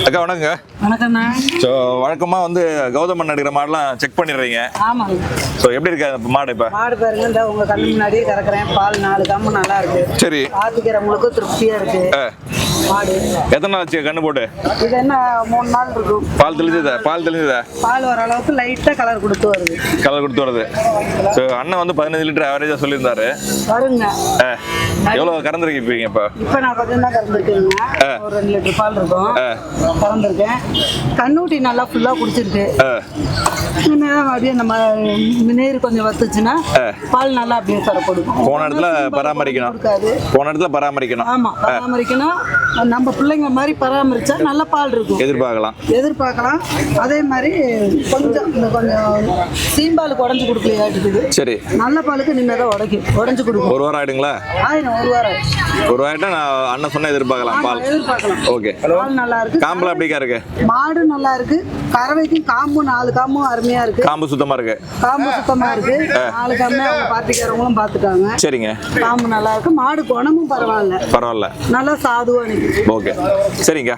அக்கா வணக்கங்க. வணக்கண்ணா ஸோ வழக்கமாக வந்து கௌதமன் எடுக்கிற மாடெல்லாம் செக் பண்ணிடுறீங்க. ஆமாங்க. ஸோ எப்படி இருக்கா இந்த மாடு இப்போ? மாடு பாருங்க இந்த உங்க கண்ணு முன்னாடியே கறக்குறேன். பால் நாலு கம்மு நல்லா இருக்கு. சரி. பாத்துக்கிறவங்களுக்கும் திருப்தியா இருக்கு. எத்தனை நாள் ஆச்சு கண்ணு போட்டு? இது என்ன மூணு நாள் இருக்கும் பால் தெளிஞ்சதா? பால் தெளிஞ்சதா? பால் வர அளவுக்கு லைட்டா கலர் கொடுத்து வருது. கலர் கொடுத்து வருது. ஸோ அண்ணன் வந்து பதினஞ்சு லிட்டர் ஆவரேஜாக சொல்லியிருந்தாரு. வருங்க. ஆ, எவ்வளோ கறந்துருக்கீங்க இப்போ? இப்ப நான் கொஞ்சம் தான் கறந்துருக்கேங்க ஒரு ரெண்டு லிட்டர் பால் இருக்கும். கறந்துருக்கேன். கண்ணூட்டி நல்லா ஃபுல்லா குடிச்சிருக்கு. அப்படியே நம்ம நீர் கொஞ்சம் வத்துச்சுன்னா பால் நல்லா அப்படியே தர கொடுக்கும் போன இடத்துல பராமரிக்கணும். போன இடத்துல பராமரிக்கணும். ஆமா பராமரிக்கணும். நம்ம பிள்ளைங்க மாதிரி பராமரிச்சா நல்ல பால் இருக்கும். எதிர்பார்க்கலாம். எதிர்பார்க்கலாம். அதே மாதிரி கொஞ்சம் இந்த கொஞ்சம் சீம்பால் உடஞ்சி கொடுக்கலையாட்டுக்குது சரி. நல்ல பாலுக்கு இனிமே தான் உடைக்கும் உடஞ்சி கொடுக்கும். ஒரு வாரம் ஆயிடுங்களா? ஆயிரம் ஒரு வாரம் ஒரு வாரம் நான் அண்ணன் சொன்ன எதிர்பார்க்கலாம் பால். எதிர்பார்க்கலாம். ஓகே. பால் நல்லா இருக்கு. காம்பெல்லாம் எப்படிக்கா இருக்கு? மாடு நல்லா இருக்கு. கறவைக்கும் காம்பும் நாலு காம்பும் அருமையா இருக்கு. காம்பு சுத்தமா இருக்கு. காம்பு சுத்தமா இருக்கு. நாலு காம்பு அவங்க பார்ட்டிக்காரவங்களும் பார்த்துட்டாங்க சரிங்க. காம்பு நல்லா இருக்கு. மாடு குணமும் பரவாயில்ல. பரவாயில்ல. நல்லா சாதுவா நிக்குது. ஓகே. சரிங்க.